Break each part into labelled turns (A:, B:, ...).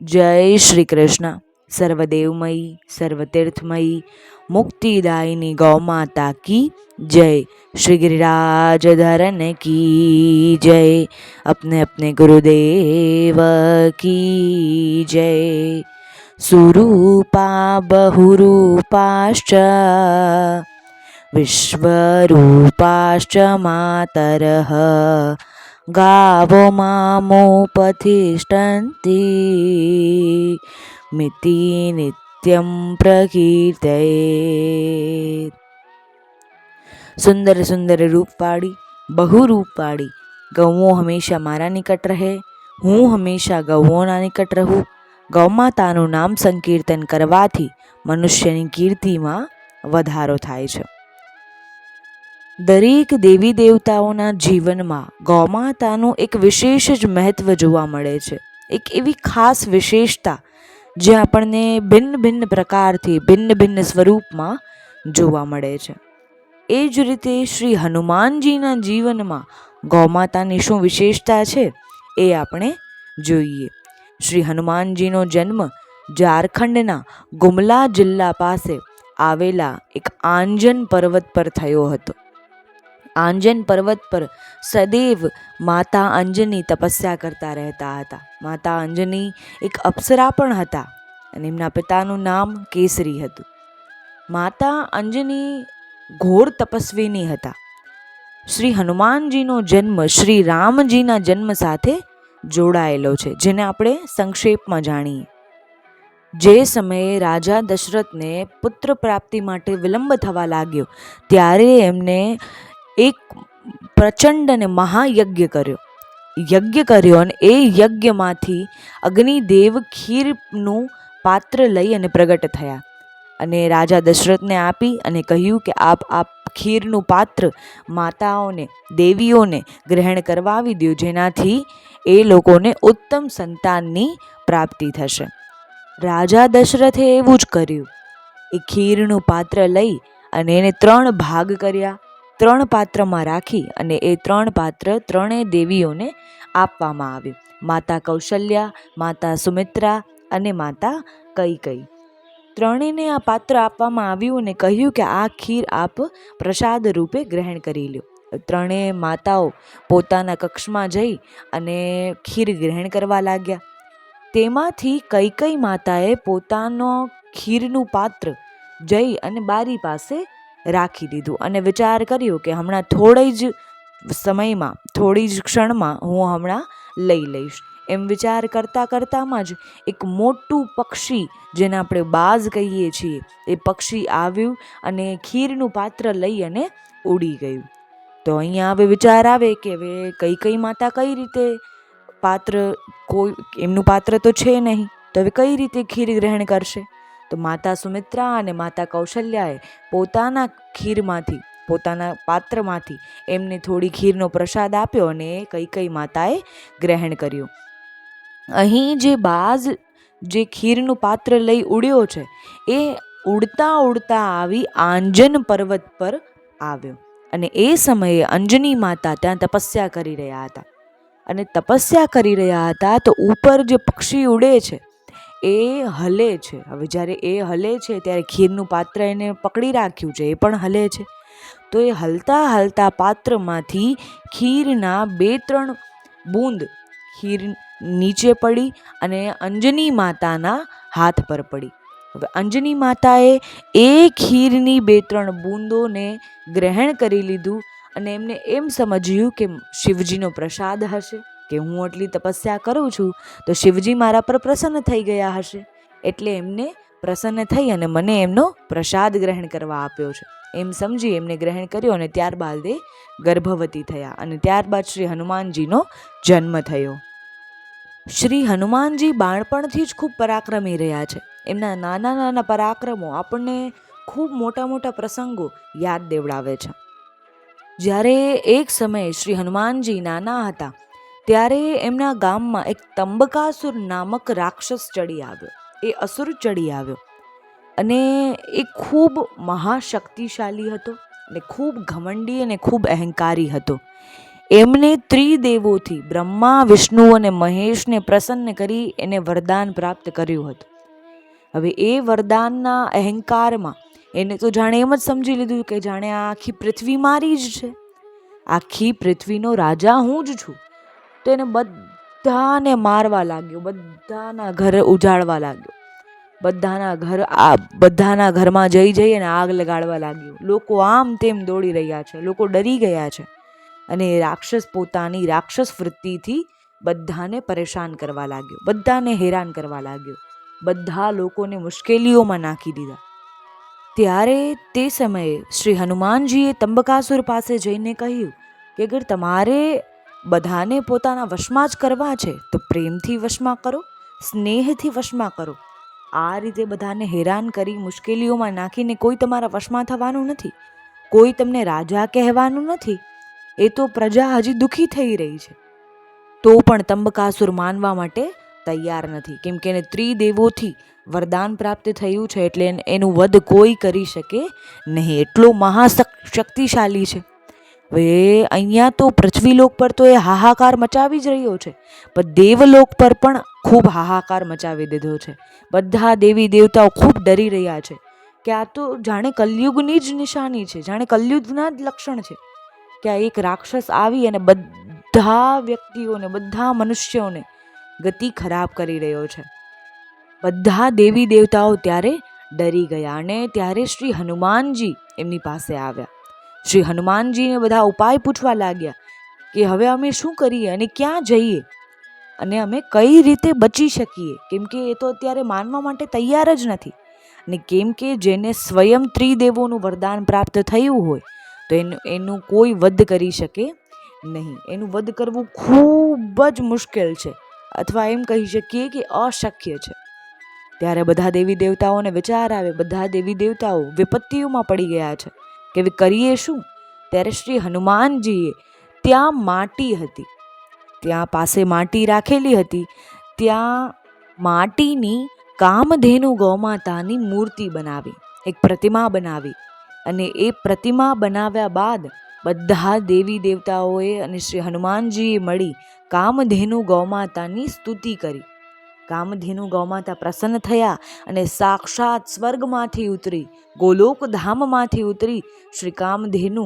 A: જય શ્રી કૃષ્ણ સર્વદેવમયી સર્વતીર્થમયી મુક્તિદાયિની ગૌમાતા કી જય શ્રી गिरिराज धरन की जय अपने अपने गुरुदेव की जय सुरूपा बहुरूपाश्च विश्वरूपाश्च मातरः ગાવો મામો પ્રતિષ્ઠંતિ મિતિ નિત્યમ પ્રકીર્તયે સુંદર સુંદર રૂપવાળી બહુ રૂપવાળી ગૌઓ હંમેશા મારા નિકટ રહે, હું હંમેશા ગૌઓના નિકટ રહું. ગૌમાતાનું નામ સંકીર્તન કરવાથી મનુષ્યની કીર્તિમાં વધારો થાય છે. દરેક દેવી દેવતાઓના જીવનમાં ગૌમાતાનું એક વિશેષ જ મહત્વ જોવા મળે છે. એક એવી ખાસ વિશેષતા જે આપણને ભિન્ન ભિન્ન પ્રકારથી, ભિન્ન ભિન્ન સ્વરૂપમાં જોવા મળે છે. એ જ રીતે શ્રી હનુમાનજીના જીવનમાં ગૌમાતાની શું વિશેષતા છે એ આપણે જોઈએ. શ્રી હનુમાનજીનો જન્મ ઝારખંડના ગુમલા જિલ્લા પાસે આવેલા એક આંજન પર્વત પર થયો હતો. આંજન પર્વત પર સદૈવ માતા અંજની તપસ્યા કરતા રહેતા હતા. માતા અંજની એક અપ્સરા પણ હતા અને એમના પિતાનું નામ કેસરી હતું. માતા અંજની ઘોર તપસ્વીની હતા. શ્રી હનુમાનજીનો જન્મ શ્રી રામજીના જન્મ સાથે જોડાયેલો છે, જેને આપણે સંક્ષેપમાં જાણીએ. જે સમયે રાજા દશરથને પુત્ર પ્રાપ્તિ માટે વિલંબ થવા લાગ્યો, ત્યારે એમને એક પ્રચંડ અને મહાયજ્ઞ કર્યો. યજ્ઞ કર્યો અને એ યજ્ઞમાંથી અગ્નિદેવ ખીરનું પાત્ર લઈ અને પ્રગટ થયા. અને રાજા દશરથને આપી અને કહ્યું કે આપ આપ ખીરનું પાત્ર માતાઓને, દેવીઓને ગ્રહણ કરવાવી દો જેનાથી એ લોકોને ઉત્તમ સંતાનની પ્રાપ્તિ થશે. રાજા દશરથે એવું જ કર્યું. એ ખીરનું પાત્ર લઈ અને એને ત્રણ ભાગ કર્યા. ત્રણ પાત્રમાં રાખી અને એ ત્રણ પાત્ર ત્રણેય દેવીઓને આપવામાં આવ્યું. માતા કૌશલ્યા, માતા સુમિત્રા અને માતા કઈ કઈ ત્રણેયને આ પાત્ર આપવામાં આવ્યું અને કહ્યું કે આ ખીર આપ પ્રસાદ રૂપે ગ્રહણ કરી લો ત્રણેય માતાઓ પોતાના કક્ષમાં જઈ અને ખીર ગ્રહણ કરવા લાગ્યા. તેમાંથી કઈ કઈ માતાએ પોતાનો ખીરનું પાત્ર જઈ અને બારી પાસે રાખી દીધું અને વિચાર કર્યો કે હમણાં થોડી જ સમયમાં થોડી જ ક્ષણમાં હું હમણાં લઈ લઈશ. એમ વિચાર કરતાં કરતાંમાં જ એક મોટું પક્ષી, જેને આપણે બાજ કહીએ છીએ, એ પક્ષી આવ્યું અને ખીરનું પાત્ર લઈ અને ઉડી ગયું. તો અહીંયા હવે વિચાર આવે કે હવે કઈ કઈ માતા કઈ રીતે પાત્ર કોઈ, એમનું પાત્ર તો છે નહીં, તો હવે કઈ રીતે ખીર ગ્રહણ કરશે? તો માતા સુમિત્રા અને માતા કૌશલ્યાએ પોતાના ખીરમાંથી, પોતાના પાત્રમાંથી એમને થોડી ખીરનો પ્રસાદ આપ્યો અને એ કઈ કઈ માતાએ ગ્રહણ કર્યું. અહીં જે બાજ, જે ખીરનું પાત્ર લઈ ઉડ્યો છે, એ ઉડતા ઉડતા આવી આંજન પર્વત પર આવ્યો અને એ સમયે અંજની માતા ત્યાં તપસ્યા કરી રહ્યા હતા. અને તપસ્યા કરી રહ્યા હતા તો ઉપર જે પક્ષી ઉડે છે એ હલે છે. હવે જ્યારે એ હલે છે, ત્યારે ખીરનું પાત્ર એને પકડી રાખ્યું છે, એ પણ હલે છે. તો એ હલતા હલતા પાત્રમાંથી ખીરના બે ત્રણ બૂંદ ખીર નીચે પડી અને અંજની માતાના હાથ પર પડી. હવે અંજની માતાએ એ ખીરની બે ત્રણ બૂંદોને ગ્રહણ કરી લીધું અને એમને એમ સમજ્યું કે શિવજીનો પ્રસાદ હશે. કે હું આટલી તપસ્યા કરું છું, તો શિવજી મારા પર પ્રસન્ન થઈ ગયા હશે. એટલે એમને પ્રસન્ન થઈ અને મને એમનો પ્રસાદ ગ્રહણ કરવા આપ્યો છે. એમ સમજી એમને ગ્રહણ કર્યો અને ત્યારબાદ એ ગર્ભવતી થયા અને ત્યારબાદ શ્રી હનુમાનજીનો જન્મ થયો. શ્રી હનુમાનજી બાળપણથી જ ખૂબ પરાક્રમી રહ્યા છે. એમના નાના નાના પરાક્રમો આપણને ખૂબ મોટા મોટા પ્રસંગો યાદ દેવડાવે છે. જ્યારે એક સમયે શ્રી હનુમાનજી નાના હતા ત્યારે એમના ગામમાં એક તંબકાસુર નામક રાક્ષસ ચડી આવ્યો. એ અસુર ચડી આવ્યો અને એ ખૂબ મહાશક્તિશાળી હતો અને ખૂબ ઘમંડી અને ખૂબ અહંકારી હતો. એમને ત્રિદેવોથી બ્રહ્મા, વિષ્ણુ અને મહેશને પ્રસન્ન કરી એને વરદાન પ્રાપ્ત કર્યું હતું. હવે એ વરદાનના અહંકારમાં એને તો જાણે એમ જ સમજી લીધું કે જાણે આ આખી પૃથ્વી મારી જ છે. આખી પૃથ્વીનો રાજા હું જ છું. તો એને બધાને મારવા લાગ્યો, બધાના ઘર ઉજાડવા લાગ્યો. બધાના ઘર, આ બધાના ઘરમાં જઈ જઈ અને આગ લગાડવા લાગ્યો. લોકો આમ તેમ દોડી રહ્યા છે, લોકો ડરી ગયા છે. અને રાક્ષસ પોતાની રાક્ષસ વૃત્તિથી બધાને પરેશાન કરવા લાગ્યો, બધાને હેરાન કરવા લાગ્યો, બધા લોકોને મુશ્કેલીઓમાં નાખી દીધા. ત્યારે તે સમયે શ્રી હનુમાનજીએ તંબકાસુર પાસે જઈને કહ્યું કે, અગર તમારે બધાને પોતાના વશમાં જ કરવા છે, તો પ્રેમથી વશમાં કરો, સ્નેહથી વશમાં કરો. આ રીતે બધાને હેરાન કરી મુશ્કેલીઓમાં નાખીને કોઈ તમારા વશમાં થવાનું નથી, કોઈ તમને રાજા કહેવાનું નથી, એ તો પ્રજા હજી દુઃખી થઈ રહી છે. તો પણ તંબકાસુર માનવા માટે તૈયાર નથી, કેમ કે એને ત્રિદેવોથી વરદાન પ્રાપ્ત થયું છે, એટલે એન- વધ કોઈ કરી શકે નહીં, એટલો મહાશક્તિશાળી છે. હવે અહીંયા તો પૃથ્વીલોક પર તો એ હાહાકાર મચાવી જ રહ્યો છે. પણ દેવલોક પર પણ ખૂબ હાહાકાર મચાવી દીધો છે. બધા દેવી દેવતાઓ ખૂબ ડરી રહ્યા છે. કે આ તો જાણે કલયુગની જ નિશાની છે, જાણે કલયુગના જ લક્ષણ છે. કે આ એક રાક્ષસ આવી અને બધા વ્યક્તિઓને, બધા મનુષ્યોને ગતિ ખરાબ કરી રહ્યો છે. બધા દેવી દેવતાઓ ત્યારે ડરી ગયા અને ત્યારે શ્રી હનુમાનજી એમની પાસે આવ્યા. શ્રી હનુમાનજીને બધા ઉપાય પૂછવા લાગ્યા કે હવે અમે શું કરીએ અને ક્યાં જઈએ? અને અમે કઈ રીતે બચી શકીએ? કેમ કે એ તો અત્યારે માનવા માટે તૈયાર જ નથી. અને કેમ કે જેને સ્વયં ત્રિદેવોનું વરદાન પ્રાપ્ત થયું હોય, તો એનું એનું કોઈ વધ કરી શકે નહીં. એનું વધ કરવું ખૂબ જ મુશ્કેલ છે, અથવા એમ કહી શકીએ કે અશક્ય છે. ત્યારે બધા દેવી દેવતાઓને વિચાર આવે, બધા દેવી દેવતાઓ વિપત્તિઓમાં પડી ગયા છે. કે કરીએ શું? ત્યારે શ્રી હનુમાનજીએ ત્યાં માટી હતી. ત્યાં પાસે માટી રાખેલી હતી. ત્યાં માટીની કામધેનુ ગૌમાતાની મૂર્તિ બનાવી, એક પ્રતિમા બનાવી અને એ પ્રતિમા બનાવ્યા બાદ બધા દેવી દેવતાઓએ અને શ્રી હનુમાનજીએ મળી કામધેનુ ગૌમાતાની સ્તુતિ કરી. કામધેનુ ગૌમાતા પ્રસન્ન થયા અને સાક્ષાત સ્વર્ગમાંથી ઉતરી ગોલોક ધામમાંથી ઉતરી શ્રી કામધેનુ,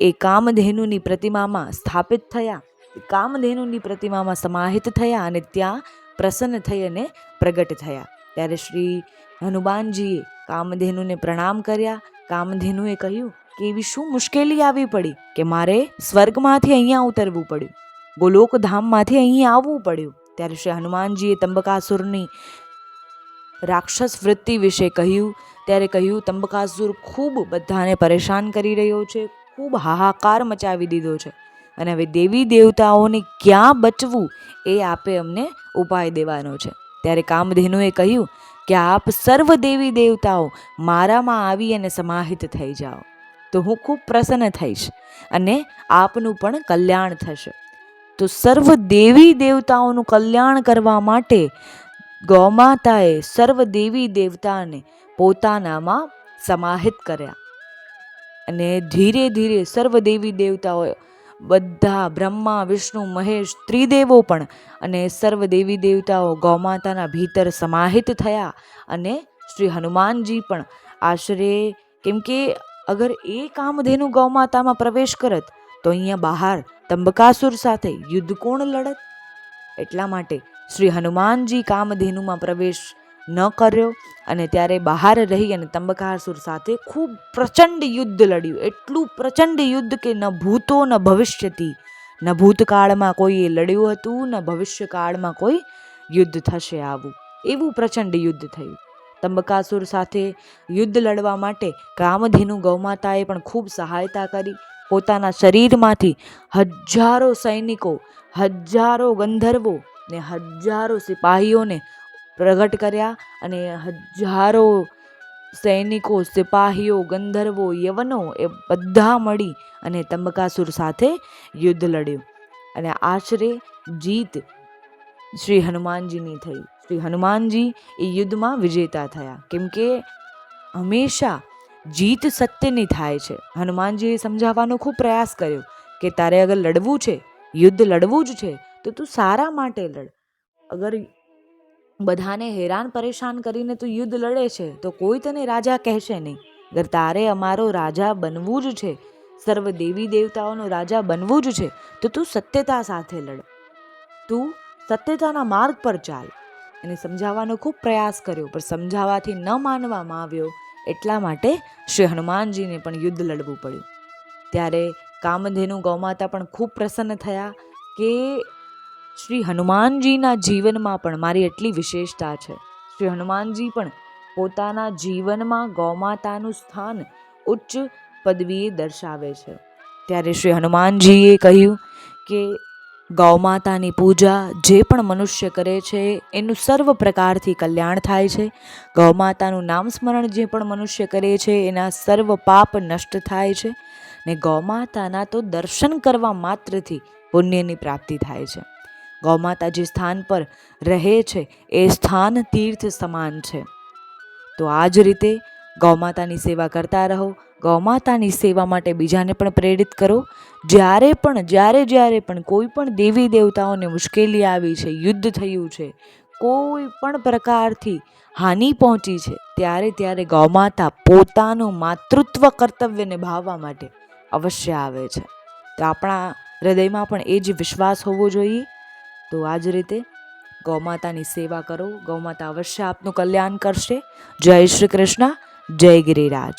A: એ કામધેનુની પ્રતિમામાં સ્થાપિત થયા. કામધેનુની પ્રતિમામાં સમાહિત થયા અને ત્યાં પ્રસન્ન થઈ અને પ્રગટ થયા. ત્યારે શ્રી હનુમાનજીએ કામધેનુને પ્રણામ કર્યા. કામધેનુએ કહ્યું કે એવી શું મુશ્કેલી આવી પડી કે મારે સ્વર્ગમાંથી અહીંયા ઉતરવું પડ્યું. ગોલોક ધામમાંથી અહીં આવવું પડ્યું. ત્યારે શ્રી હનુમાનજીએ તંબકાસુરની રાક્ષસ વૃત્તિ વિશે કહ્યું. ત્યારે કહ્યું, તંબકાસુર ખૂબ બધાને પરેશાન કરી રહ્યો છે, ખૂબ હાહાકાર મચાવી દીધો છે. અને હવે દેવી દેવતાઓને ક્યાં બચવું એ આપે અમને ઉપાય દેવાનો છે. ત્યારે કામધેનુએ કહ્યું કે, આપ સર્વ દેવી દેવતાઓ મારામાં આવી અને સમાહિત થઈ જાઓ. તો હું ખૂબ પ્રસન્ન થઈશ અને આપનું પણ કલ્યાણ થશે. તો સર્વ દેવી દેવતાઓનું કલ્યાણ કરવા માટે ગૌમાતાએ સર્વ દેવી દેવતાને પોતાનામાં સમાહિત કર્યા. અને ધીરે ધીરે સર્વ દેવી દેવતાઓ, બધા બ્રહ્મા, વિષ્ણુ, મહેશ, ત્રિદેવો પણ અને સર્વ દેવી દેવતાઓ ગૌમાતાના ભીતર સમાહિત થયા અને શ્રી હનુમાનજી પણ આશરે કેમ કે અગર એ કામધેનુ ગૌમાતામાં પ્રવેશ કરત તો અહીંયા બહાર તંબકાસુર સાથે યુદ્ધ કોણ લડત? એટલા માટે શ્રી હનુમાનજી કામધેનુમાં પ્રવેશ ન કર્યો અને ત્યારે બહાર રહી અને તંબકાસુર સાથે ખૂબ પ્રચંડ યુદ્ધ લડ્યું. એટલું પ્રચંડ યુદ્ધ કે ન ભૂતો, ન ભવિષ્યથી ન ભૂતકાળમાં કોઈએ લડ્યું હતું, ન ભવિષ્યકાળમાં કોઈ યુદ્ધ થશે આવું. એવું પ્રચંડ યુદ્ધ થયું. તંબકાસુર સાથે યુદ્ધ લડવા માટે કામધેનુ ગૌમાતાએ પણ ખૂબ સહાયતા કરી. પોતાના શરીરમાંથી હજારો સૈનિકો, હજારો ગંધર્વો ને હજારો સિપાહીઓને પ્રગટ કર્યા અને હજારો સૈનિકો, સિપાહીઓ, ગંધર્વો, યવનો એ બધા મળી અને તંબકાસુર સાથે યુદ્ધ લડ્યું. અને આશરે જીત શ્રી હનુમાનજીની થઈ. શ્રી હનુમાનજી એ યુદ્ધમાં વિજેતા થયા. કેમ કે હંમેશા જીત સત્યની થાય છે. હનુમાનજીએ સમજાવવાનો ખૂબ પ્રયાસ કર્યો કે તારે અગર લડવું છે, યુદ્ધ લડવું જ છે, તો તું સારા માટે લડ. અગર બધાને હેરાન પરેશાન કરીને તું યુદ્ધ લડે છે, તો કોઈ તને રાજા કહેશે નહીં. અગર તારે અમારો રાજા બનવું જ છે, સર્વ દેવી દેવતાઓનો રાજા બનવું જ છે, તો તું સત્યતા સાથે લડ. તું સત્યતાના માર્ગ પર ચાલ. એને સમજાવવાનો ખૂબ પ્રયાસ કર્યો, પણ સમજાવવાથી ન માનવામાં આવ્યો એટલા માટે શ્રી હનુમાનજીને પણ યુદ્ધ લડવું પડ્યું. ત્યારે કામધેનુ ગૌમાતા પણ ખૂબ પ્રસન્ન થયા કે શ્રી હનુમાનજીના જીવનમાં પણ મારી એટલી વિશેષતા છે. શ્રી હનુમાનજી પણ પોતાના જીવનમાં ગૌમાતાનું સ્થાન ઉચ્ચ પદવીએ દર્શાવે છે. ત્યારે શ્રી હનુમાનજીએ કહ્યું કે ગૌમાતાની પૂજા જે પણ મનુષ્ય કરે છે, એનું સર્વ પ્રકારથી કલ્યાણ થાય છે. ગૌમાતાનું નામ સ્મરણ જે પણ મનુષ્ય કરે છે, એના સર્વ પાપ નષ્ટ થાય છે ને ગૌમાતાના તો દર્શન કરવા માત્રથી પુણ્યની પ્રાપ્તિ થાય છે. ગૌમાતા જે સ્થાન પર રહે છે, એ સ્થાન તીર્થ સમાન છે. તો આ જ રીતે ગૌમાતાની સેવા કરતા રહો. ગૌમાતાની સેવા માટે બીજાને પણ પ્રેરિત કરો. જ્યારે પણ, જ્યારે જ્યારે પણ કોઈ પણ દેવી દેવતાઓને મુશ્કેલી આવી છે, યુદ્ધ થયું છે, કોઈ પણ પ્રકારથી હાનિ પહોંચી છે, ત્યારે ત્યારે ગૌમાતા પોતાનું માતૃત્વ કર્તવ્ય નિભાવવા માટે અવશ્ય આવે છે. તો આપણા હૃદયમાં પણ એ જ વિશ્વાસ હોવો જોઈએ. તો આ જ રીતે ગૌમાતાની સેવા કરો. ગૌમાતા અવશ્ય આપનું કલ્યાણ કરશે. જય શ્રી કૃષ્ણ. જય ગિરિરાજ.